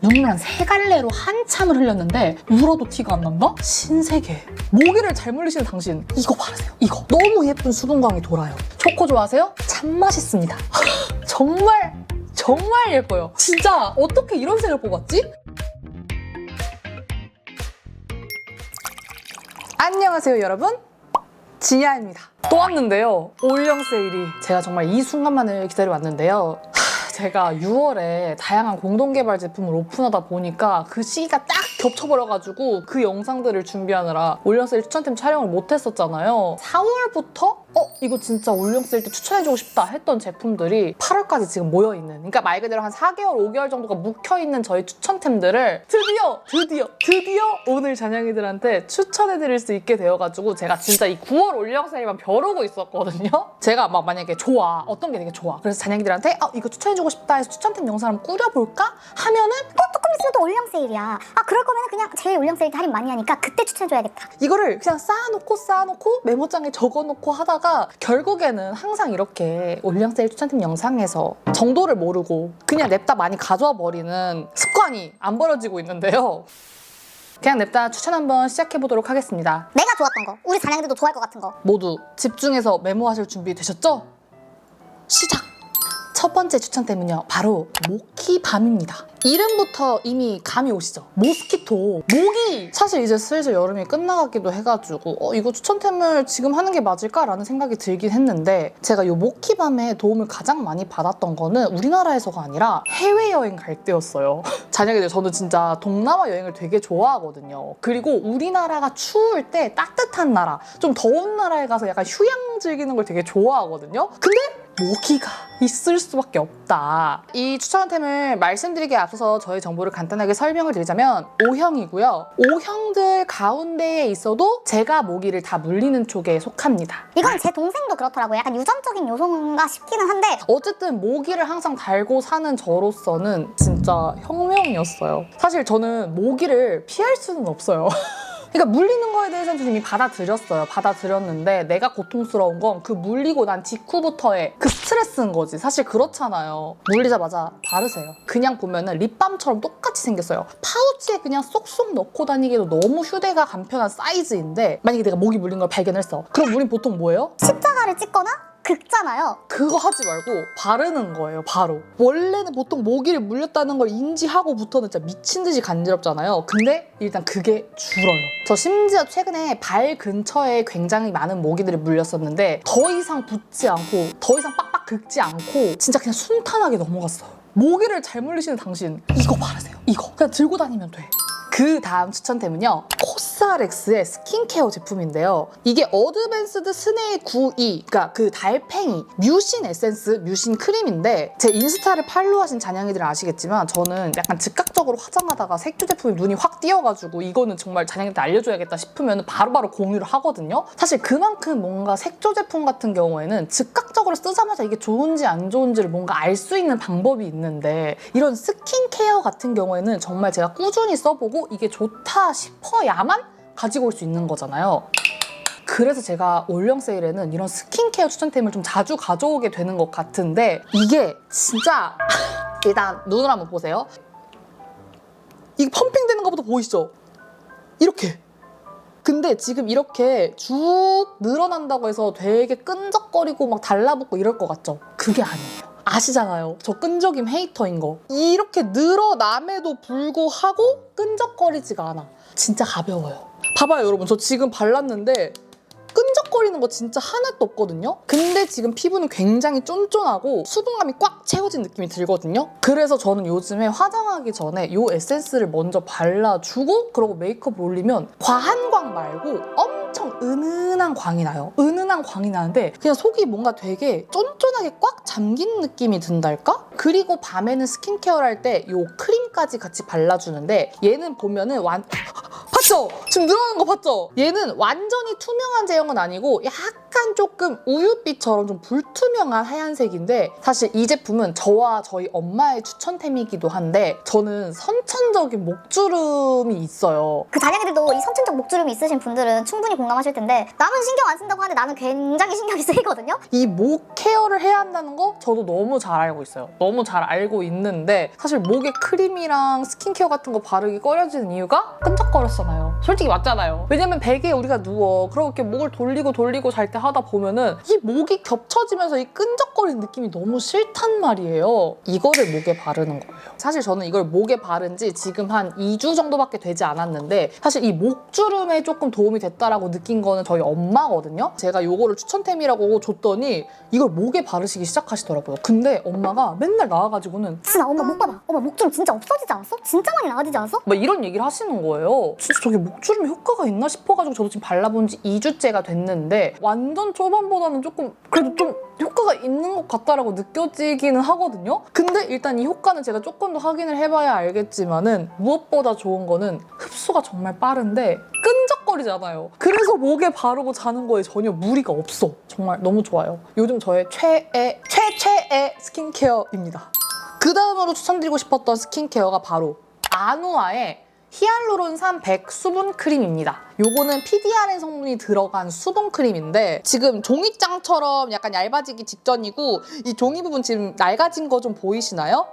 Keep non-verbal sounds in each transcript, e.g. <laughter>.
눈물 한 세 갈래로 한참을 흘렸는데 울어도 티가 안 난다? 신세계. 모기를 잘 물리시는 당신 이거 바르세요. 이거. 너무 예쁜 수분광이 돌아요. 초코 좋아하세요? 참 맛있습니다. <laughs> 정말 정말 예뻐요. 진짜 어떻게 이런 색을 뽑았지? 안녕하세요 여러분. 지야입니다. 또 왔는데요. 올영 세일이 제가 정말 이 순간만을 기다려왔는데요. 하, 제가 6월에 다양한 공동개발 제품을 오픈하다 보니까 그 시기가 딱 겹쳐버려가지고 그 영상들을 준비하느라 세일 추천템 촬영을 못했었잖아요. 4월부터 어 이거 진짜 올영 세일 때 추천해주고 싶다 했던 제품들이 8월까지 지금 모여 있는 그러니까 말 그대로 한 4개월, 5개월 정도가 묵혀 있는 저희 추천템들을 드디어 드디어 드디어 오늘 잔영이들한테 추천해드릴 수 있게 되어가지고 제가 진짜 이 9월 올영 세일만 벼르고 있었거든요. 제가 막 만약에 좋아 어떤 게 되게 좋아 그래서 잔영이들한테 아 이거 추천해주고 싶다 해서 추천템 영상을 한번 꾸려볼까 하면은 있으면 또 올영 세일이야. 아 그럴 거면 그냥 제일 올영 세일 때 할인 많이 하니까 그때 추천해줘야겠다. 이거를 그냥 쌓아놓고 쌓아놓고 메모장에 적어놓고 하다 가 결국에는 항상 이렇게 올영세일 추천템 영상에서 정도를 모르고 그냥 냅다 많이 가져와 버리는 습관이 안 버려지고 있는데요. 그냥 냅다 추천 한번 시작해 보도록 하겠습니다. 내가 좋았던 거, 우리 자녀들도 좋아할 것 같은 거. 모두 집중해서 메모하실 준비 되셨죠? 시작! 첫 번째 추천템은요, 바로 모키밤입니다. 이름부터 이미 감이 오시죠? 모스키토, 모기! 사실 이제 슬슬 여름이 끝나가기도 해가지고, 어, 이거 추천템을 지금 하는 게 맞을까라는 생각이 들긴 했는데, 제가 이 모키밤에 도움을 가장 많이 받았던 거는 우리나라에서가 아니라 해외여행 갈 때였어요. <laughs> 자녀들 저는 진짜 동남아 여행을 되게 좋아하거든요. 그리고 우리나라가 추울 때 따뜻한 나라, 좀 더운 나라에 가서 약간 휴양 즐기는 걸 되게 좋아하거든요. 근데 모기가 있을 수밖에 없다. 이 추천템을 말씀드리기에 앞서서 저희 정보를 간단하게 설명을 드리자면 O형이고요. O형들 가운데에 있어도 제가 모기를 다 물리는 쪽에 속합니다. 이건 제 동생도 그렇더라고요. 약간 유전적인 요소인가 싶기는 한데 어쨌든 모기를 항상 달고 사는 저로서는 진짜 혁명이었어요. 사실 저는 모기를 피할 수는 없어요. <laughs> 그러니까 물리는 거에 대해서는 이미 받아들였어요. 받아들였는데 내가 고통스러운 건 그 물리고 난 직후부터의 그 스트레스인 거지. 사실 그렇잖아요. 물리자마자 바르세요. 그냥 보면은 립밤처럼 똑같이 생겼어요. 파우치에 그냥 쏙쏙 넣고 다니기도 너무 휴대가 간편한 사이즈인데 만약에 내가 모기 물린 걸 발견했어. 그럼 우린 보통 뭐예요? 십자가를 찍거나 긁잖아요. 그거 하지 말고 바르는 거예요, 바로. 원래는 보통 모기를 물렸다는 걸 인지하고부터는 진짜 미친 듯이 간지럽잖아요. 근데 일단 그게 줄어요. 저 심지어 최근에 발 근처에 굉장히 많은 모기들이 물렸었는데 더 이상 붙지 않고 더 이상 빡빡 긁지 않고 진짜 그냥 순탄하게 넘어갔어요. 모기를 잘 물리시는 당신 이거 바르세요. 이거 그냥 들고 다니면 돼. 그 다음 추천템은요. 코스알엑스의 스킨케어 제품인데요. 이게 어드밴스드 스네일 92, 그러니까 그 달팽이 뮤신 에센스, 뮤신 크림인데 제 인스타를 팔로우하신 잔양이들은 아시겠지만 저는 약간 즉각적으로 화장하다가 색조 제품이 눈이 확 띄어가지고 이거는 정말 잔양이한테 알려줘야겠다 싶으면 바로바로 공유를 하거든요. 사실 그만큼 뭔가 색조 제품 같은 경우에는 즉각적으로 쓰자마자 이게 좋은지 안 좋은지를 뭔가 알 수 있는 방법이 있는데 이런 스킨케어 같은 경우에는 정말 제가 꾸준히 써보고 이게 좋다 싶어야만 가지고 올 수 있는 거잖아요. 그래서 제가 올영 세일에는 이런 스킨케어 추천템을 좀 자주 가져오게 되는 것 같은데 이게 진짜 <laughs> 일단 눈을 한번 보세요. 이게 펌핑되는 것부터 보이시죠? 이렇게. 근데 지금 이렇게 쭉 늘어난다고 해서 되게 끈적거리고 막 달라붙고 이럴 것 같죠? 그게 아니에요. 아시잖아요. 저 끈적임 헤이터인 거. 이렇게 늘어남에도 불구하고 끈적거리지가 않아. 진짜 가벼워요. 봐봐요, 여러분. 저 지금 발랐는데 끈적거리는 거 진짜 하나도 없거든요? 근데 지금 피부는 굉장히 쫀쫀하고 수분감이 꽉 채워진 느낌이 들거든요? 그래서 저는 요즘에 화장하기 전에 이 에센스를 먼저 발라주고 그러고 메이크업을 올리면 과한 광 말고 엄청 은은한 광이 나요. 은은한 광이 나는데 그냥 속이 뭔가 되게 쫀쫀하게 꽉 잠긴 느낌이 든달까? 그리고 밤에는 스킨케어를 할 때 이 크림까지 같이 발라주는데 얘는 보면은 완... 봤죠? 지금 늘어나는 거 봤죠? 얘는 완전히 투명한 제형은 아니고 약간 약간 조금 우유빛처럼 좀 불투명한 하얀색인데 사실 이 제품은 저와 저희 엄마의 추천템이기도 한데 저는 선천적인 목주름이 있어요. 그 자녀들도 이 선천적 목주름이 있으신 분들은 충분히 공감하실 텐데 남은 신경 안 쓴다고 하는데 나는 굉장히 신경이 쓰이거든요. 이 목 케어를 해야 한다는 거 저도 너무 잘 알고 있어요. 너무 잘 알고 있는데 사실 목에 크림이랑 스킨케어 같은 거 바르기 꺼려지는 이유가 끈적거렸잖아요. 솔직히 맞잖아요. 왜냐면 베개에 우리가 누워 그렇게 목을 돌리고 돌리고 잘 때 하다 보면은 이 목이 겹쳐지면서 이 끈적거리는 느낌이 너무 싫단 말이에요. 이거를 목에 바르는 거예요. 사실 저는 이걸 목에 바른 지 지금 한 2주 정도밖에 되지 않았는데 사실 이 목주름에 조금 도움이 됐다라고 느낀 거는 저희 엄마거든요. 제가 요거를 추천템이라고 줬더니 이걸 목에 바르시기 시작하시더라고요. 근데 엄마가 맨날 나와가지고는 진아 엄마 목 봐봐. 엄마 목주름 진짜 없어지지 않았어? 진짜 많이 나아지지 않았어? 막 이런 얘기를 하시는 거예요. 진짜 저게 목주름에 효과가 있나 싶어가지고 저도 지금 발라본 지 2주째가 됐는데 완전 초반보다는 조금 그래도 좀 효과가 있는 것 같다라고 느껴지기는 하거든요. 근데 일단 이 효과는 제가 조금 더 확인을 해봐야 알겠지만은 무엇보다 좋은 거는 흡수가 정말 빠른데 끈적거리잖아요. 그래서 목에 바르고 자는 거에 전혀 무리가 없어. 정말 너무 좋아요. 요즘 저의 최애, 최최애 스킨케어입니다. 그 다음으로 추천드리고 싶었던 스킨케어가 바로 아누아의 히알루론산 100 수분 크림입니다. 요거는 PDRN 성분이 들어간 수분 크림인데 지금 종이장처럼 약간 얇아지기 직전이고 이 종이 부분 지금 낡아진 거 좀 보이시나요?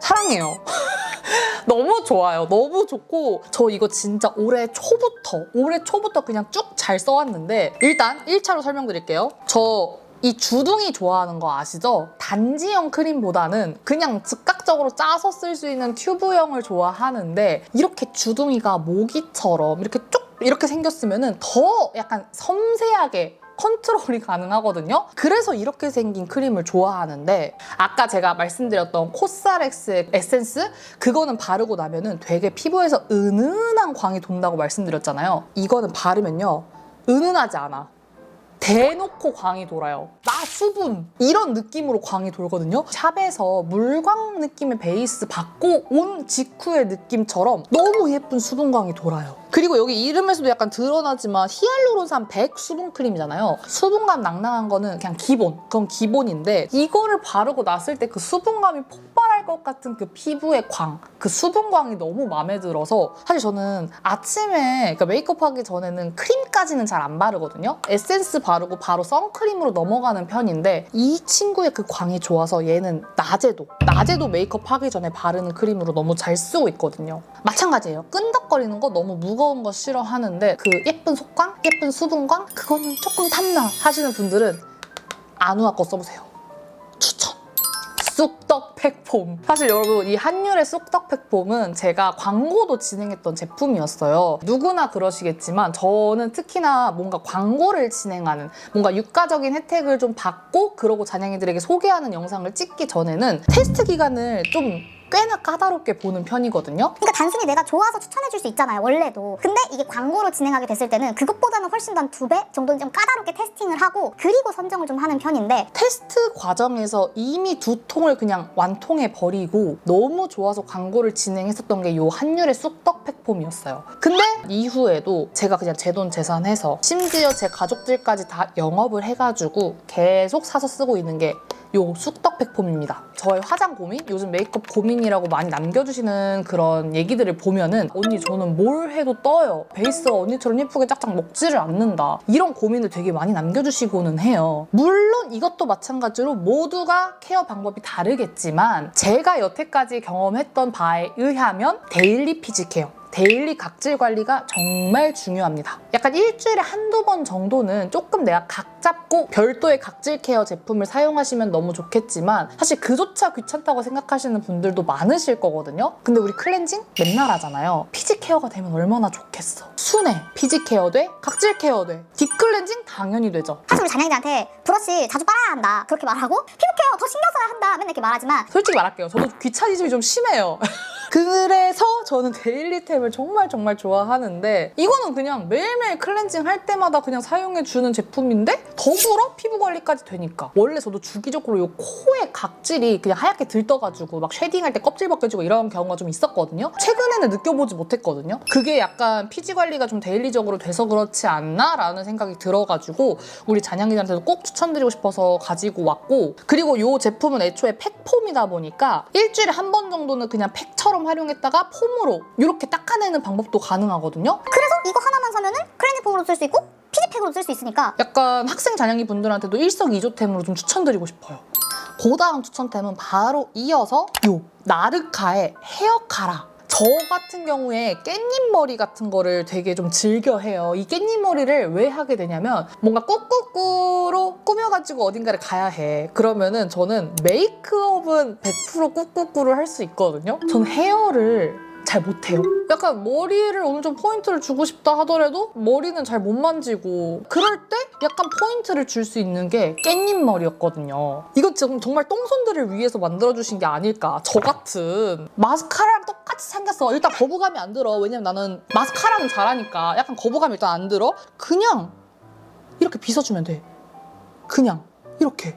사랑해요. <laughs> 너무 좋아요. 너무 좋고 저 이거 진짜 올해 초부터 올해 초부터 그냥 쭉 잘 써왔는데 일단 1차로 설명드릴게요. 저이 주둥이 좋아하는 거 아시죠? 단지형 크림보다는 그냥 즉각적으로 짜서 쓸 수 있는 튜브형을 좋아하는데 이렇게 주둥이가 모기처럼 이렇게 쭉 이렇게 생겼으면 더 약간 섬세하게 컨트롤이 가능하거든요. 그래서 이렇게 생긴 크림을 좋아하는데 아까 제가 말씀드렸던 코스알엑스의 에센스 그거는 바르고 나면은 되게 피부에서 은은한 광이 돈다고 말씀드렸잖아요. 이거는 바르면요 은은하지 않아. 대놓고 광이 돌아요. 나 수분 이런 느낌으로 광이 돌거든요. 샵에서 물광 느낌의 베이스 받고 온 직후의 느낌처럼 너무 예쁜 수분광이 돌아요. 그리고 여기 이름에서도 약간 드러나지만 히알루론산 100 수분 크림이잖아요. 수분감 낭낭한 거는 그냥 기본. 그건 기본인데 이거를 바르고 났을 때 그 수분감이 폭발할 것 같은 그 피부의 광, 그 수분광이 너무 마음에 들어서 사실 저는 아침에 그러니까 메이크업 하기 전에는 크림까지는 잘 안 바르거든요. 에센스 바르고 바로 선크림으로 넘어가는 편인데 이 친구의 그 광이 좋아서 얘는 낮에도 낮에도 메이크업 하기 전에 바르는 크림으로 너무 잘 쓰고 있거든요. 마찬가지예요. 끈덕거리는 거 너무 무거운 거 싫어하는데 그 예쁜 속광, 예쁜 수분광 그거는 조금 탐나 하시는 분들은 아누아 거 써보세요. 추천. 쑥떡 팩폼. 사실 여러분 이 한율의 쑥떡 팩폼은 제가 광고도 진행했던 제품이었어요. 누구나 그러시겠지만 저는 특히나 뭔가 광고를 진행하는 뭔가 유가적인 혜택을 좀 받고 그러고 잔양이들에게 소개하는 영상을 찍기 전에는 테스트 기간을 좀 꽤나 까다롭게 보는 편이거든요. 그러니까 단순히 내가 좋아서 추천해줄 수 있잖아요 원래도 근데 이게 광고로 진행하게 됐을 때는 그것보다는 훨씬 더한두배 정도는 좀 까다롭게 테스팅을 하고 그리고 선정을 좀 하는 편인데 테스트 과정에서 이미 두 통을 그냥 완통해 버리고 너무 좋아서 광고를 진행했었던 게이 한율의 쑥떡 팩폼이었어요. 근데 이후에도 제가 그냥 제 돈 재산해서 심지어 제 가족들까지 다 영업을 해가지고 계속 사서 쓰고 있는 게 요 쑥떡 팩폼입니다. 저의 화장 고민, 요즘 메이크업 고민이라고 많이 남겨주시는 그런 얘기들을 보면은 언니 저는 뭘 해도 떠요. 베이스가 언니처럼 예쁘게 짝짝 먹지를 않는다. 이런 고민을 되게 많이 남겨주시고는 해요. 물론 이것도 마찬가지로 모두가 케어 방법이 다르겠지만 제가 여태까지 경험했던 바에 의하면 데일리 피지 케어. 데일리 각질 관리가 정말 중요합니다. 약간 일주일에 한두 번 정도는 조금 내가 각 잡고 별도의 각질 케어 제품을 사용하시면 너무 좋겠지만 사실 그조차 귀찮다고 생각하시는 분들도 많으실 거거든요. 근데 우리 클렌징 맨날 하잖아요. 피지 케어가 되면 얼마나 좋겠어. 순해. 피지 케어 돼? 각질 케어 돼. 딥클렌징 당연히 되죠. 사실 우리 자녀들한테 브러쉬 자주 빨아야 한다 그렇게 말하고 피부 케어 더 신경 써야 한다 맨날 이렇게 말하지만 솔직히 말할게요. 저도 귀차니즘이 좀 심해요. <laughs> 그래서 저는 데일리템을 정말 정말 좋아하는데 이거는 그냥 매일매일 클렌징 할 때마다 그냥 사용해주는 제품인데 더불어 피부 관리까지 되니까 원래 저도 주기적으로 이 코의 각질이 그냥 하얗게 들떠가지고 막 쉐딩할 때 껍질 벗겨지고 이런 경우가 좀 있었거든요. 최근에는 느껴보지 못했거든요. 그게 약간 피지 관리가 좀 데일리적으로 돼서 그렇지 않나? 라는 생각이 들어가지고 우리 잔양이들한테도 꼭 추천드리고 싶어서 가지고 왔고 그리고 이 제품은 애초에 팩폼이다 보니까 일주일에 한 번 정도는 그냥 팩처럼 활용했다가 폼으로 이렇게 닦아내는 방법도 가능하거든요. 그래서 이거 하나만 사면은 클렌징 폼으로 쓸 수 있고 피지팩으로 쓸 수 있으니까 약간 학생 잔양이 분들한테도 일석이조템으로 좀 추천드리고 싶어요. 그 다음 추천템은 바로 이어서 요 나르카의 헤어 카라. 저 같은 경우에 깻잎 머리 같은 거를 되게 좀 즐겨 해요. 이 깻잎 머리를 왜 하게 되냐면 뭔가 꾸꾸꾸로 꾸며가지고 어딘가를 가야 해. 그러면은 저는 메이크업은 100% 꾸꾸꾸를 할 수 있거든요. 저는 헤어를 잘 못해요. 약간 머리를 어느 정도 포인트를 주고 싶다 하더라도 머리는 잘 못 만지고 그럴 때 약간 포인트를 줄 수 있는 게 깻잎 머리였거든요. 이거 지금 정말 똥손들을 위해서 만들어주신 게 아닐까. 저 같은 마스카라랑 똑같이 생겼어. 일단 거부감이 안 들어. 왜냐면 나는 마스카라는 잘하니까 약간 거부감이 일단 안 들어. 그냥 이렇게 빗어주면 돼. 그냥 이렇게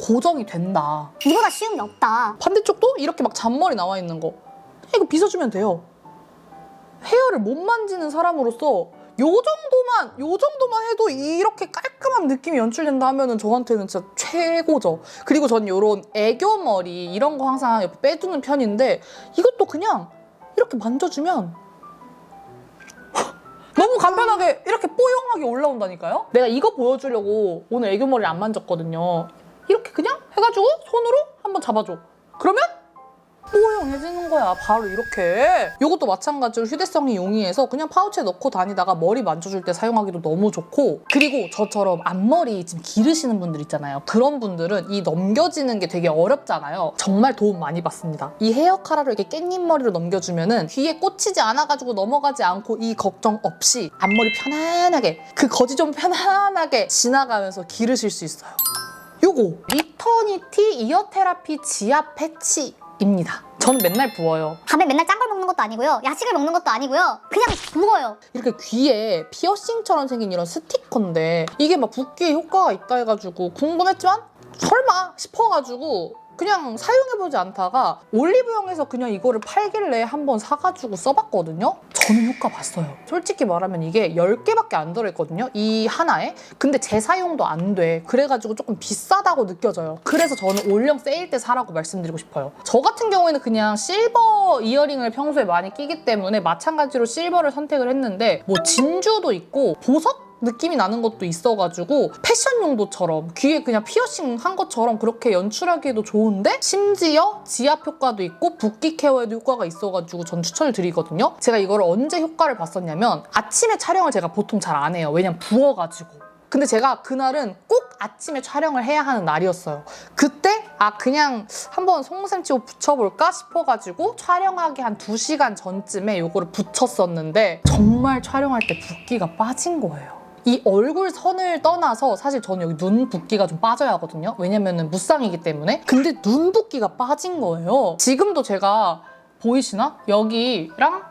고정이 된다. 이보다 쉬운 게 없다. 반대쪽도 이렇게 막 잔머리 나와 있는 거 이거 빗어주면 돼요. 헤어를 못 만지는 사람으로서 요 정도만 요 정도만 해도 이렇게 깔끔한 느낌이 연출된다 하면은 저한테는 진짜 최고죠. 그리고 전 요런 애교 머리 이런 거 항상 옆에 빼두는 편인데 이것도 그냥 이렇게 만져주면 <laughs> 너무 간편하게 이렇게 뽀용하게 올라온다니까요? 내가 이거 보여주려고 오늘 애교 머리를 안 만졌거든요. 이렇게 그냥 해가지고 손으로 한번 잡아줘. 그러면 뽀용해지는 거야. 바로 이렇게. 이것도 마찬가지로 휴대성이 용이해서 그냥 파우치에 넣고 다니다가 머리 만져줄 때 사용하기도 너무 좋고 그리고 저처럼 앞머리 지금 기르시는 분들 있잖아요. 그런 분들은 이 넘겨지는 게 되게 어렵잖아요. 정말 도움 많이 받습니다. 이 헤어 카라를 이렇게 깻잎 머리로 넘겨주면 은 귀에 꽂히지 않아가지고 넘어가지 않고 이 걱정 없이 앞머리 편안하게 그 거지 좀 편안하게 지나가면서 기르실 수 있어요. 요거 리터니티 이어 테라피 지압 패치 입니다. 저는 맨날 부어요. 밤에 맨날 짠 걸 먹는 것도 아니고요. 야식을 먹는 것도 아니고요. 그냥 부어요. 이렇게 귀에 피어싱처럼 생긴 이런 스티커인데 이게 막 붓기에 효과가 있다 해가지고 궁금했지만 설마 싶어가지고 그냥 사용해보지 않다가 올리브영에서 그냥 이거를 팔길래 한번 사가지고 써봤거든요. 저는 효과 봤어요. 솔직히 말하면 이게 10개밖에 안 들어있거든요. 이 하나에. 근데 재사용도 안 돼. 그래가지고 조금 비싸다고 느껴져요. 그래서 저는 올영 세일 때 사라고 말씀드리고 싶어요. 저 같은 경우에는 그냥 실버 이어링을 평소에 많이 끼기 때문에 마찬가지로 실버를 선택을 했는데 뭐 진주도 있고 보석? 느낌이 나는 것도 있어가지고 패션 용도처럼 귀에 그냥 피어싱 한 것처럼 그렇게 연출하기에도 좋은데 심지어 지압 효과도 있고 붓기 케어에도 효과가 있어가지고 전 추천을 드리거든요. 제가 이거를 언제 효과를 봤었냐면 아침에 촬영을 제가 보통 잘 안 해요. 왜냐면 부어가지고. 근데 제가 그날은 꼭 아침에 촬영을 해야 하는 날이었어요. 그때 아 그냥 한번 송샘 치고 붙여볼까 싶어가지고 촬영하기 한 2시간 전쯤에 이거를 붙였었는데 정말 촬영할 때 붓기가 빠진 거예요. 이 얼굴 선을 떠나서 사실 저는 여기 눈 붓기가 좀 빠져야 하거든요. 왜냐면은 무쌍이기 때문에. 근데 눈 붓기가 빠진 거예요. 지금도 제가 보이시나? 여기랑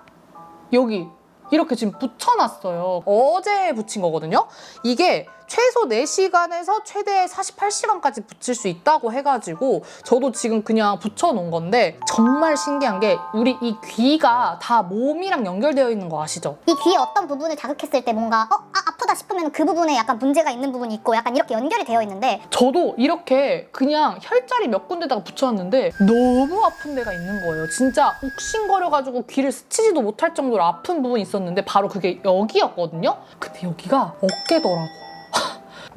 여기 이렇게 지금 붙여놨어요. 어제 붙인 거거든요. 이게 최소 4시간에서 최대 48시간까지 붙일 수 있다고 해가지고 저도 지금 그냥 붙여놓은 건데 정말 신기한 게 우리 이 귀가 다 몸이랑 연결되어 있는 거 아시죠? 이 귀의 어떤 부분을 자극했을 때 뭔가 어 아, 아프다 싶으면 그 부분에 약간 문제가 있는 부분이 있고 약간 이렇게 연결이 되어 있는데 저도 이렇게 그냥 혈자리 몇 군데다가 붙여놨는데 너무 아픈 데가 있는 거예요. 진짜 욱신거려가지고 귀를 스치지도 못할 정도로 아픈 부분이 있었는데 바로 그게 여기였거든요. 근데 여기가 어깨더라고.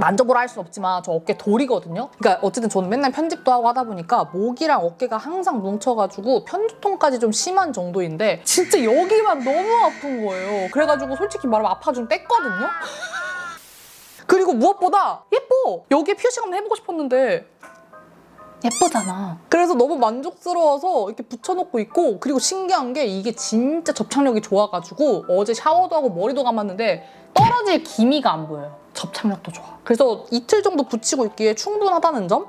만져보라 할순 없지만 저 어깨 돌이거든요. 그러니까 어쨌든 저는 맨날 편집도 하고 하다 보니까 목이랑 어깨가 항상 뭉쳐가지고 편두통까지 좀 심한 정도인데 진짜 여기만 너무 아픈 거예요. 그래가지고 솔직히 말하면 아파 좀 뗐거든요. 그리고 무엇보다 예뻐. 여기에 피어싱 한번 해보고 싶었는데 예쁘잖아. 그래서 너무 만족스러워서 이렇게 붙여놓고 있고 그리고 신기한 게 이게 진짜 접착력이 좋아가지고 어제 샤워도 하고 머리도 감았는데 떨어질 기미가 안 보여요. 접착력도 좋아. 그래서 이틀 정도 붙이고 있기에 충분하다는 점?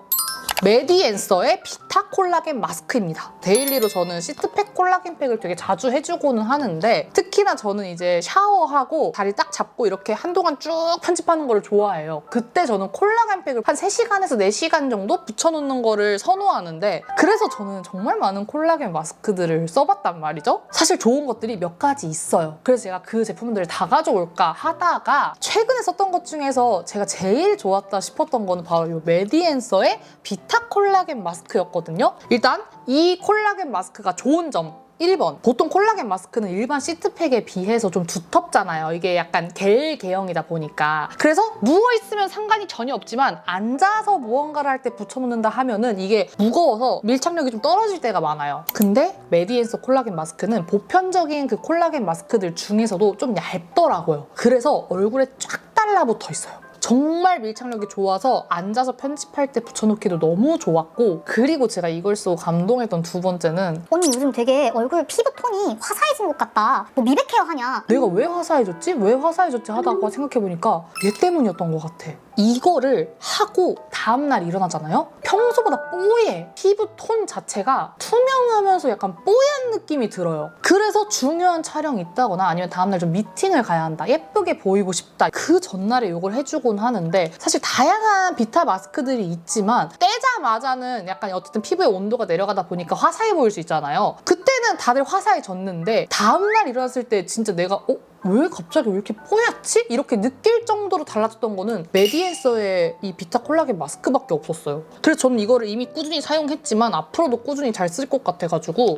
메디앤서의 비타 콜라겐 마스크입니다. 데일리로 저는 시트팩 콜라겐 팩을 되게 자주 해주고는 하는데 특히나 저는 이제 샤워하고 다리 딱 잡고 이렇게 한동안 쭉 편집하는 거를 좋아해요. 그때 저는 콜라겐 팩을 한 3시간에서 4시간 정도 붙여놓는 거를 선호하는데 그래서 저는 정말 많은 콜라겐 마스크들을 써봤단 말이죠. 사실 좋은 것들이 몇 가지 있어요. 그래서 제가 그 제품들을 다 가져올까 하다가 최근에 썼던 것 중에서 제가 제일 좋았다 싶었던 거는 바로 이 메디앤서의 비타 콜라겐 마스크였거든요. 일단 이 콜라겐 마스크가 좋은 점 1번. 보통 콜라겐 마스크는 일반 시트팩에 비해서 좀 두텁잖아요. 이게 약간 겔 계형이다 보니까. 그래서 누워있으면 상관이 전혀 없지만 앉아서 무언가를 할 때 붙여놓는다 하면은 이게 무거워서 밀착력이 좀 떨어질 때가 많아요. 근데 메디앤서 콜라겐 마스크는 보편적인 그 콜라겐 마스크들 중에서도 좀 얇더라고요. 그래서 얼굴에 쫙 달라붙어 있어요. 정말 밀착력이 좋아서 앉아서 편집할 때 붙여놓기도 너무 좋았고 그리고 제가 이걸 쓰고 감동했던 두 번째는 언니 요즘 되게 얼굴 피부 톤이 화사해진 것 같다. 뭐 미백 케어 하냐? 내가 왜 화사해졌지? 왜 화사해졌지? 하다가 생각해보니까 얘 때문이었던 것 같아. 이거를 하고 다음날 일어나잖아요? 평소보다 뽀얘. 피부 톤 자체가 투명하면서 약간 뽀얀 느낌이 들어요. 그래서 중요한 촬영이 있다거나 아니면 다음날 좀 미팅을 가야 한다. 예쁘게 보이고 싶다. 그 전날에 이걸 해주 곤 하는데 사실 다양한 비타 마스크들이 있지만 떼자마자는 약간 어쨌든 피부의 온도가 내려가다 보니까 화사해 보일 수 있잖아요. 그때는 다들 화사해졌는데 다음날 일어났을 때 진짜 내가 어? 왜 갑자기 왜 이렇게 뽀얗지? 이렇게 느낄 정도로 달라졌던 거는 메디앤서의 이 비타 콜라겐 마스크밖에 없었어요. 그래서 저는 이거를 이미 꾸준히 사용했지만 앞으로도 꾸준히 잘 쓸 것 같아가지고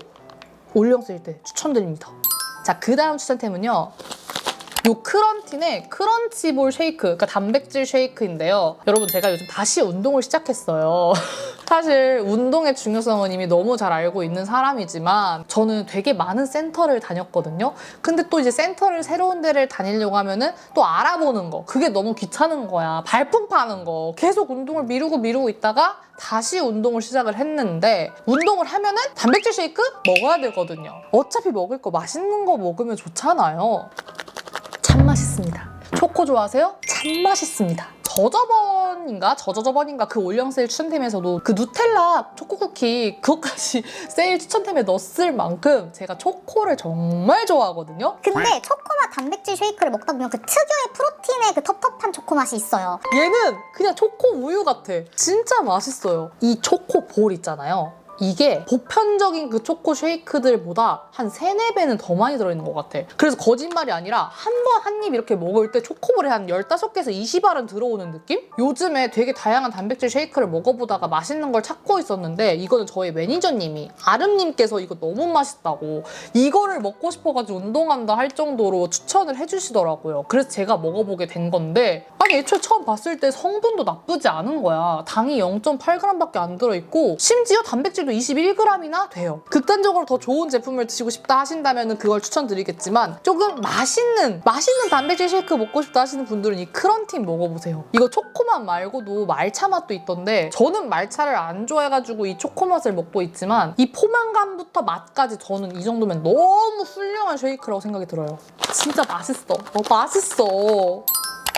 올영 쓸 때 추천드립니다. 자, 그 다음 추천템은요. 요 크런틴의 크런치볼 쉐이크, 그러니까 단백질 쉐이크인데요. 여러분 제가 요즘 다시 운동을 시작했어요. <laughs> 사실 운동의 중요성은 이미 너무 잘 알고 있는 사람이지만 저는 되게 많은 센터를 다녔거든요. 근데 또 이제 센터를 새로운 데를 다니려고 하면은 또 알아보는 거 그게 너무 귀찮은 거야. 발품 파는 거 계속 운동을 미루고 미루고 있다가 다시 운동을 시작을 했는데 운동을 하면은 단백질 쉐이크 먹어야 되거든요. 어차피 먹을 거 맛있는 거 먹으면 좋잖아요. 참 맛있습니다. 초코 좋아하세요? 참 맛있습니다. 저저번인가 저저저번인가 그 올영 세일 추천템에서도 그 누텔라 초코 쿠키 그것까지 <laughs> 세일 추천템에 넣었을 만큼 제가 초코를 정말 좋아하거든요. 근데 초코맛 단백질 쉐이크를 먹다 보면 그 특유의 프로틴의 그 텁텁한 초코 맛이 있어요. 얘는 그냥 초코 우유 같아. 진짜 맛있어요. 이 초코 볼 있잖아요. 이게 보편적인 그 초코 쉐이크들보다 한 3, 4배는 더 많이 들어있는 것 같아. 그래서 거짓말이 아니라 한 번 한 입 이렇게 먹을 때 초코볼에 한 15개에서 20알은 들어오는 느낌? 요즘에 되게 다양한 단백질 쉐이크를 먹어보다가 맛있는 걸 찾고 있었는데 이거는 저희 매니저님이 아름님께서 이거 너무 맛있다고 이거를 먹고 싶어가지고 운동한다 할 정도로 추천을 해주시더라고요. 그래서 제가 먹어보게 된 건데 아니 애초에 처음 봤을 때 성분도 나쁘지 않은 거야. 당이 0.8g밖에 안 들어있고 심지어 단백질 도 21g이나 돼요. 극단적으로 더 좋은 제품을 드시고 싶다 하신다면 그걸 추천드리겠지만 조금 맛있는 맛있는 단백질 쉐이크 먹고 싶다 하시는 분들은 이 크런틴 먹어보세요. 이거 초코맛 말고도 말차 맛도 있던데 저는 말차를 안 좋아해가지고 이 초코맛을 먹고 있지만 이 포만감부터 맛까지 저는 이 정도면 너무 훌륭한 쉐이크라고 생각이 들어요. 진짜 맛있어. 어, 맛있어.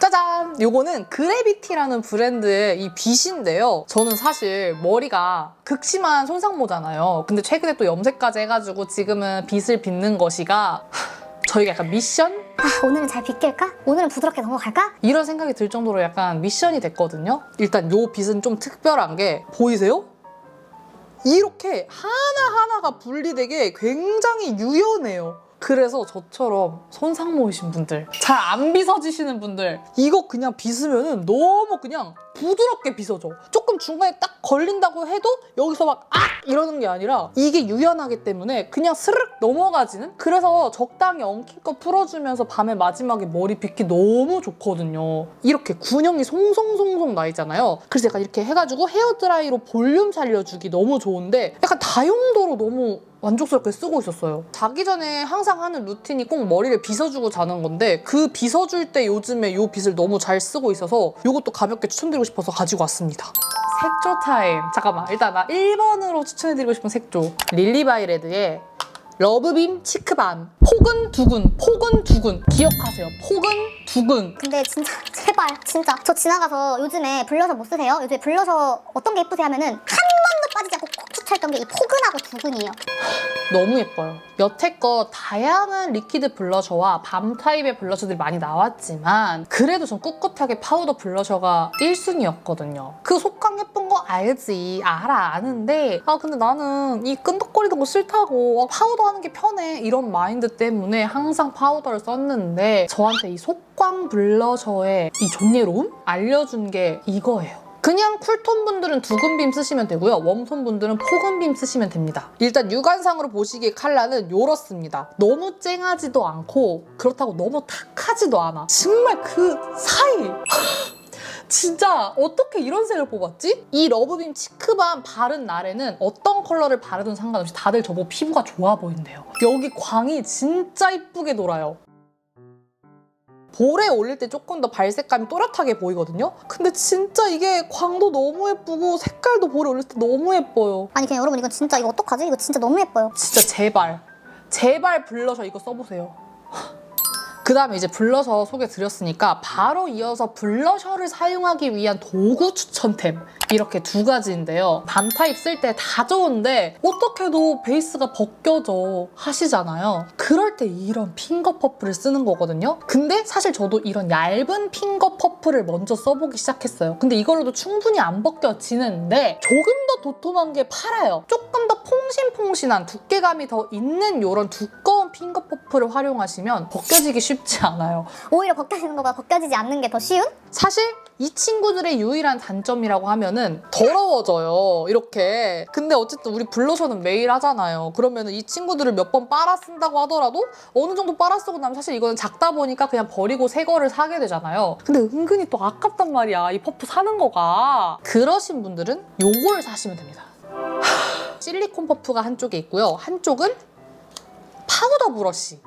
짜잔! 요거는 그래비티라는 브랜드의 이 빗인데요. 저는 사실 머리가 극심한 손상모잖아요. 근데 최근에 또 염색까지 해가지고 지금은 빗을 빗는 것이가 <laughs> 저희가 약간 미션? 아, 오늘은 잘 비낄까? 오늘은 부드럽게 넘어갈까? 이런 생각이 들 정도로 약간 미션이 됐거든요. 일단 요 빗은 좀 특별한 게 보이세요? 이렇게 하나하나가 분리되게 굉장히 유연해요. 그래서 저처럼 손상 모이신 분들, 잘 안 빗어지시는 분들, 이거 그냥 빗으면은 너무 그냥 부드럽게 빗어져. 조금 중간에 딱 걸린다고 해도 여기서 막 아! 이러는 게 아니라 이게 유연하기 때문에 그냥 스르륵 넘어가지는? 그래서 적당히 엉킨 풀어주면서 밤에 마지막에 머리 빗기 너무 좋거든요. 이렇게 군형이 송송송송 나 있잖아요. 그래서 약간 이렇게 해가지고 헤어드라이로 볼륨 살려주기 너무 좋은데 약간 다용도로 너무 만족스럽게 쓰고 있었어요. 자기 전에 항상 하는 루틴이 꼭 머리를 빗어주고 자는 건데 그 빗어줄 때 요즘에 이 빗을 너무 잘 쓰고 있어서 이것도 가볍게 추천드리고 싶어서 가지고 왔습니다. 색조 타임. 잠깐만 일단 나 1번으로 추천해드리고 싶은 색조. 릴리바이레드의 러브빔 치크밤. 폭은 두근, 폭은 두근. 기억하세요. 폭은 두근. 근데 진짜 제발 진짜 저 지나가서 요즘에 블러셔 못 쓰세요? 요즘에 블러셔 어떤 게 예쁘세요 하면은 하 나 마주쳤던 게 이 포근하고 두근이에요. 너무 예뻐요. 여태껏 다양한 리퀴드 블러셔와 밤 타입의 블러셔들이 많이 나왔지만 그래도 전 꿋꿋하게 파우더 블러셔가 1순위였거든요. 그 속광 예쁜 거 알지. 알아 아는데 아 근데 나는 이 끈덕거리는 거 싫다고 아, 파우더 하는 게 편해 이런 마인드 때문에 항상 파우더를 썼는데 저한테 이 속광 블러셔의 이 존예로움 알려준 게 이거예요. 그냥 쿨톤 분들은 두근빔 쓰시면 되고요. 웜톤 분들은 포근빔 쓰시면 됩니다. 일단 육안상으로 보시기에 컬러는 요렇습니다. 너무 쨍하지도 않고 그렇다고 너무 탁하지도 않아. 정말 그 사이. <laughs> 진짜 어떻게 이런 색을 뽑았지? 이 러브빔 치크밤 바른 날에는 어떤 컬러를 바르든 상관없이 다들 저보고 피부가 좋아 보인대요. 여기 광이 진짜 이쁘게 돌아요. 볼에 올릴 때 조금 더 발색감이 또렷하게 보이거든요. 근데 진짜 이게 광도 너무 예쁘고 색깔도 볼에 올릴 때 너무 예뻐요. 아니 그냥 여러분 이거 진짜 이거 어떡하지? 이거 진짜 너무 예뻐요. 진짜 제발 제발 블러셔 이거 써보세요. 그 다음에 이제 블러셔 소개 드렸으니까 바로 이어서 블러셔를 사용하기 위한 도구 추천템 이렇게 두 가지인데요. 밤 타입 쓸 때 다 좋은데 어떻게도 베이스가 벗겨져 하시잖아요. 그럴 때 이런 핑거 퍼프를 쓰는 거거든요. 근데 사실 저도 이런 얇은 핑거 퍼프를 먼저 써보기 시작했어요. 근데 이걸로도 충분히 안 벗겨지는데 조금 더 도톰한 게 팔아요. 조금 더 퐁신퐁신한 두께감이 더 있는 이런 두꺼운 핑거 퍼프를 활용하시면 벗겨지기 쉽지 않아요. 오히려 벗겨지는 것보다 벗겨지지 않는 게 더 쉬운? 사실 이 친구들의 유일한 단점이라고 하면은 더러워져요. 이렇게. 근데 어쨌든 우리 블러셔는 매일 하잖아요. 그러면은 이 친구들을 몇 번 빨아 쓴다고 하더라도 어느 정도 빨아 쓰고 나면 사실 이거는 작다 보니까 그냥 버리고 새 거를 사게 되잖아요. 근데 은근히 또 아깝단 말이야. 이 퍼프 사는 거가. 그러신 분들은 요걸 사시면 됩니다. 하, 실리콘 퍼프가 한쪽에 있고요. 한쪽은 파우더 브러쉬.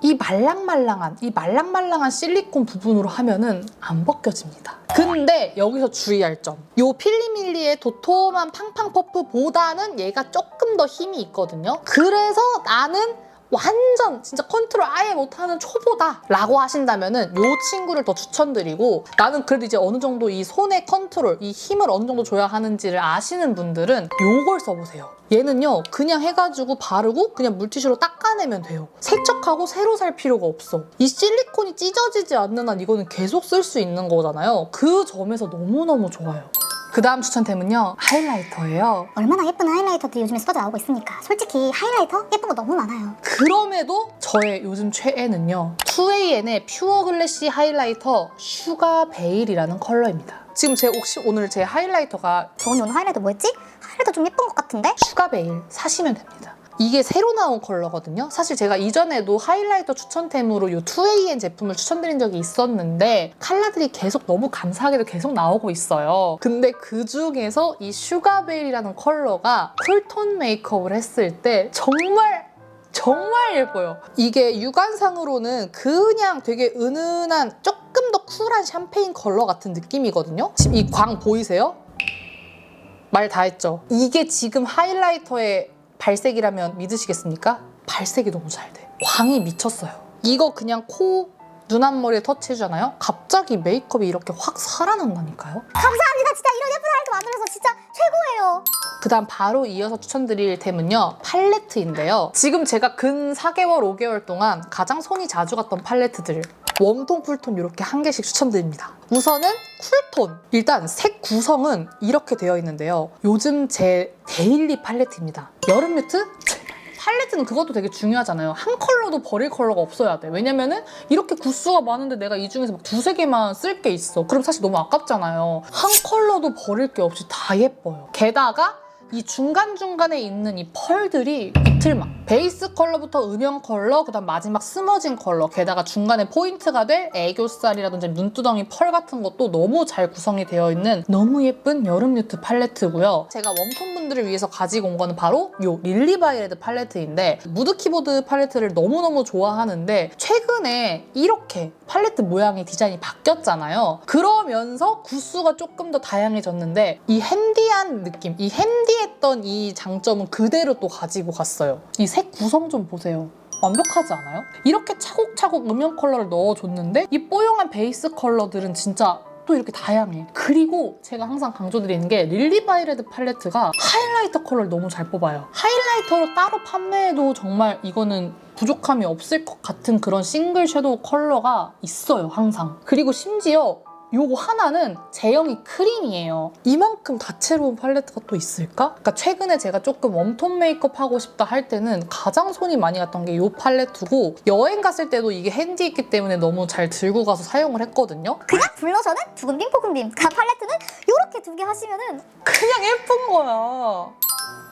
이 말랑말랑한 이 말랑말랑한 실리콘 부분으로 하면은 안 벗겨집니다. 근데 여기서 주의할 점. 요 필리밀리의 도톰한 팡팡 퍼프보다는 얘가 조금 더 힘이 있거든요. 그래서 나는 완전 진짜 컨트롤 아예 못하는 초보다 라고 하신다면은 요 친구를 더 추천드리고 나는 그래도 이제 어느 정도 이 손의 컨트롤 이 힘을 어느 정도 줘야 하는지를 아시는 분들은 요걸 써보세요 얘는요 그냥 해가지고 바르고 그냥 물티슈로 닦아내면 돼요 세척하고 새로 살 필요가 없어 이 실리콘이 찢어지지 않는 한 이거는 계속 쓸 수 있는 거잖아요 그 점에서 너무너무 좋아요 그 다음 추천템은요 하이라이터예요 얼마나 예쁜 하이라이터들이 요즘에 쏟아져 나오고 있습니까? 솔직히 하이라이터 예쁜 거 너무 많아요. 그럼에도 저의 요즘 최애는요 2AN의 퓨어 글래시 하이라이터 슈가 베일이라는 컬러입니다 지금 제 혹시 오늘 제 하이라이터가 저언니 오늘 하이라이터 뭐였지? 하이라이터 좀 예쁜 것 같은데? 슈가 베일 사시면 됩니다 이게 새로 나온 컬러거든요. 사실 제가 이전에도 하이라이터 추천템으로 이 2AN 제품을 추천드린 적이 있었는데 컬러들이 계속 너무 감사하게도 계속 나오고 있어요. 근데 그 중에서 이 슈가베일이라는 컬러가 쿨톤 메이크업을 했을 때 정말 정말 예뻐요. 이게 육안상으로는 그냥 되게 은은한 조금 더 쿨한 샴페인 컬러 같은 느낌이거든요. 지금 이 광 보이세요? 말 다 했죠. 이게 지금 하이라이터의 발색이라면 믿으시겠습니까? 발색이 너무 잘 돼. 광이 미쳤어요. 이거 그냥 코, 눈 앞머리에 터치해주잖아요? 갑자기 메이크업이 이렇게 확 살아난다니까요? 감사합니다. 진짜 이런 예쁜 하이라이터 만들어서 진짜 최고예요. 그 다음 바로 이어서 추천드릴 템은요 팔레트인데요 지금 제가 근 4개월 5개월 동안 가장 손이 자주 갔던 팔레트들 웜톤, 쿨톤 이렇게 한 개씩 추천드립니다 우선은 쿨톤 일단 색 구성은 이렇게 되어 있는데요 요즘 제 데일리 팔레트입니다 여름 뮤트? 팔레트는 그것도 되게 중요하잖아요. 한 컬러도 버릴 컬러가 없어야 돼. 왜냐면은 이렇게 구수가 많은데 내가 이 중에서 막 두세 개만 쓸 게 있어. 그럼 사실 너무 아깝잖아요. 한 컬러도 버릴 게 없이 다 예뻐요. 게다가 이 중간중간에 있는 이 펄들이 비틀막 베이스 컬러부터 음영 컬러 그다음 마지막 스머진 컬러 게다가 중간에 포인트가 될 애교살이라든지 눈두덩이 펄 같은 것도 너무 잘 구성이 되어 있는 너무 예쁜 여름 뮤트 팔레트고요. 제가 웜톤 분들을 위해서 가지고 온 거는 바로 요 릴리바이레드 팔레트인데 무드 키보드 팔레트를 너무너무 좋아하는데 최근에 이렇게 팔레트 모양의 디자인이 바뀌었잖아요. 그러면서 구수가 조금 더 다양해졌는데 이 핸디한 느낌 이 핸디 했던 이 장점은 그대로 또 가지고 갔어요 이 색 구성 좀 보세요 완벽하지 않아요? 이렇게 차곡차곡 음영 컬러를 넣어줬는데 이 뽀용한 베이스 컬러들은 진짜 맛도 이렇게 다양해. 그리고 제가 항상 강조드리는 게 릴리 바이레드 팔레트가 하이라이터 컬러를 너무 잘 뽑아요. 하이라이터로 따로 판매해도 정말 이거는 부족함이 없을 것 같은 그런 싱글 섀도우 컬러가 있어요, 항상. 그리고 심지어 요거 하나는 제형이 크림이에요. 이만큼 다채로운 팔레트가 또 있을까? 그러니까 최근에 제가 조금 웜톤 메이크업 하고 싶다 할 때는 가장 손이 많이 갔던 게이 팔레트고 여행 갔을 때도 이게 핸디 있기 때문에 너무 잘 들고 가서 사용을 했거든요. 그냥 블러셔는 두근빔 포근빔 그 팔레트는 이렇게 두 개 하시면은 그냥 예쁜 거야.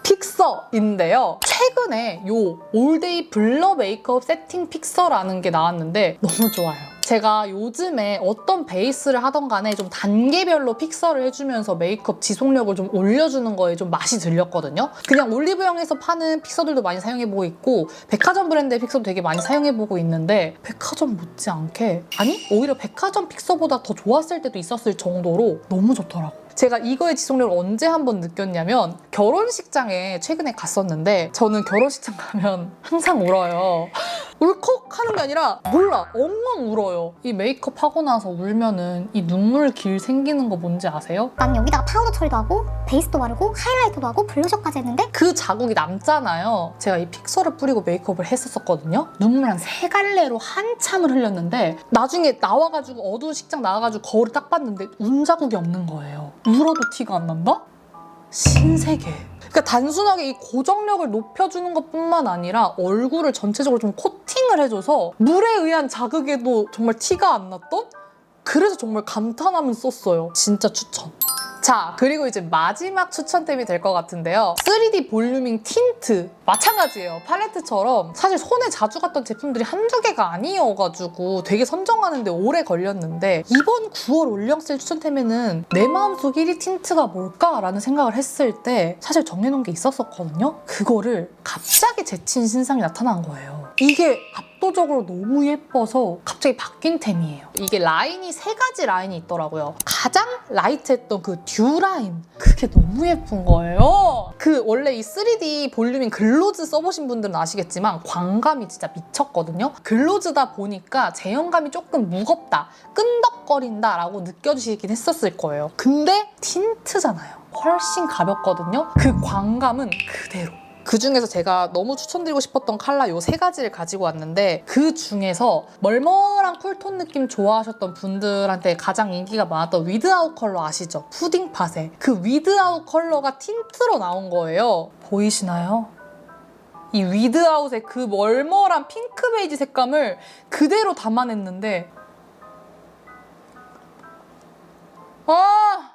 픽서인데요. 최근에 요 올데이 블러 메이크업 세팅 픽서라는 게 나왔는데 너무 좋아요. 제가 요즘에 어떤 베이스를 하던 간에 좀 단계별로 픽서를 해주면서 메이크업 지속력을 좀 올려주는 거에 좀 맛이 들렸거든요. 그냥 올리브영에서 파는 픽서들도 많이 사용해보고 있고 백화점 브랜드의 픽서도 되게 많이 사용해보고 있는데 백화점 못지않게 아니 오히려 백화점 픽서보다 더 좋았을 때도 있었을 정도로 너무 좋더라고. 제가 이거의 지속력을 언제 한번 느꼈냐면 결혼식장에 최근에 갔었는데 저는 결혼식장 가면 항상 울어요. 울컥 하는 게 아니라 몰라 엉엉 울어요. 이 메이크업 하고 나서 울면은 이 눈물 길 생기는 거 뭔지 아세요? 난 여기다가 파우더 처리도 하고 베이스도 바르고 하이라이터도 하고 블러셔까지 했는데 그 자국이 남잖아요. 제가 이 픽서를 뿌리고 메이크업을 했었거든요. 눈물 한 세 갈래로 한참을 흘렸는데 나중에 나와가지고 어두운 식장 나와가지고 거울을 딱 봤는데 운 자국이 없는 거예요. 울어도 티가 안 난다? 신세계. 그러니까 단순하게 이 고정력을 높여주는 것뿐만 아니라 얼굴을 전체적으로 좀 코팅을 해줘서 물에 의한 자극에도 정말 티가 안 났던? 그래서 정말 감탄하면서 썼어요. 진짜 추천. 자, 그리고 이제 마지막 추천템이 될 것 같은데요. 3D 볼루밍 틴트. 마찬가지예요. 팔레트처럼 사실 손에 자주 갔던 제품들이 한두 개가 아니어가지고 되게 선정하는데 오래 걸렸는데 이번 9월 올영셀 추천템에는 내 마음속 1위 틴트가 뭘까라는 생각을 했을 때 사실 정해놓은 게 있었었거든요. 그거를 갑자기 제친 신상이 나타난 거예요. 이게 압도적으로 너무 예뻐서 갑자기 바뀐 템이에요. 이게 라인이 세 가지 라인이 있더라고요. 가장 라이트했던 그 듀 라인. 그게 너무 예쁜 거예요. 그 원래 이 3D 볼륨인 글로즈 써보신 분들은 아시겠지만 광감이 진짜 미쳤거든요. 글로즈다 보니까 제형감이 조금 무겁다, 끈덕거린다 라고 느껴지시긴 했었을 거예요. 근데 틴트잖아요. 훨씬 가볍거든요. 그 광감은 그대로. 그 중에서 제가 너무 추천드리고 싶었던 컬러 요세 가지를 가지고 왔는데 그 중에서 멀멀한 쿨톤 느낌 좋아하셨던 분들한테 가장 인기가 많았던 위드아웃 컬러 아시죠? 푸딩팟에 그 위드아웃 컬러가 틴트로 나온 거예요. 보이시나요? 이 위드아웃의 그 멀멀한 핑크 베이지 색감을 그대로 담아냈는데 아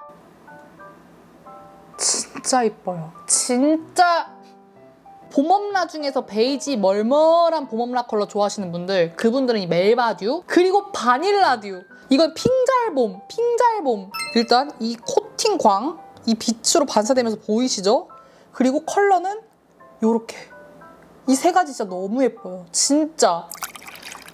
진짜 이뻐요. 진짜 봄엄라 중에서 베이지 멀멀한 봄엄라 컬러 좋아하시는 분들 그분들은 이 멜바듀 그리고 바닐라듀. 이건 핑잘봄 핑잘봄. 일단 이 코팅 광 이 빛으로 반사되면서 보이시죠? 그리고 컬러는 요렇게. 이 세 가지 진짜 너무 예뻐요. 진짜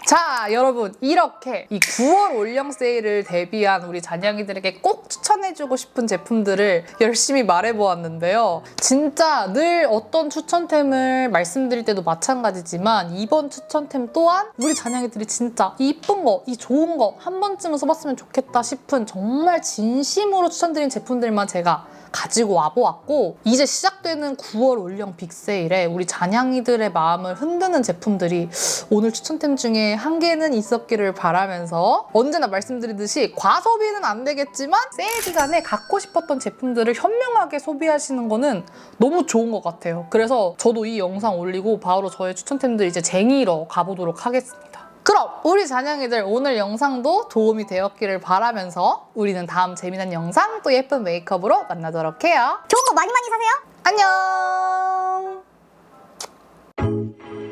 자 여러분 이렇게 이 9월 올영 세일을 대비한 우리 잔양이들에게 꼭 추천해주고 싶은 제품들을 열심히 말해보았는데요. 진짜 늘 어떤 추천템을 말씀드릴 때도 마찬가지지만 이번 추천템 또한 우리 잔양이들이 진짜 이 이쁜 거, 이 좋은 거 한 번쯤은 써봤으면 좋겠다 싶은 정말 진심으로 추천드린 제품들만 제가 가지고 와보았고 이제 시작되는 9월 올영 빅세일에 우리 잔양이들의 마음을 흔드는 제품들이 오늘 추천템 중에 한 개는 있었기를 바라면서 언제나 말씀드리듯이 과소비는 안 되겠지만 세일 기간에 갖고 싶었던 제품들을 현명하게 소비하시는 거는 너무 좋은 것 같아요. 그래서 저도 이 영상 올리고 바로 저의 추천템들 이제 쟁이러 가보도록 하겠습니다. 그럼 우리 잔양이들 오늘 영상도 도움이 되었기를 바라면서 우리는 다음 재미난 영상 또 예쁜 메이크업으로 만나도록 해요. 좋은 거 많이 많이 사세요. 안녕!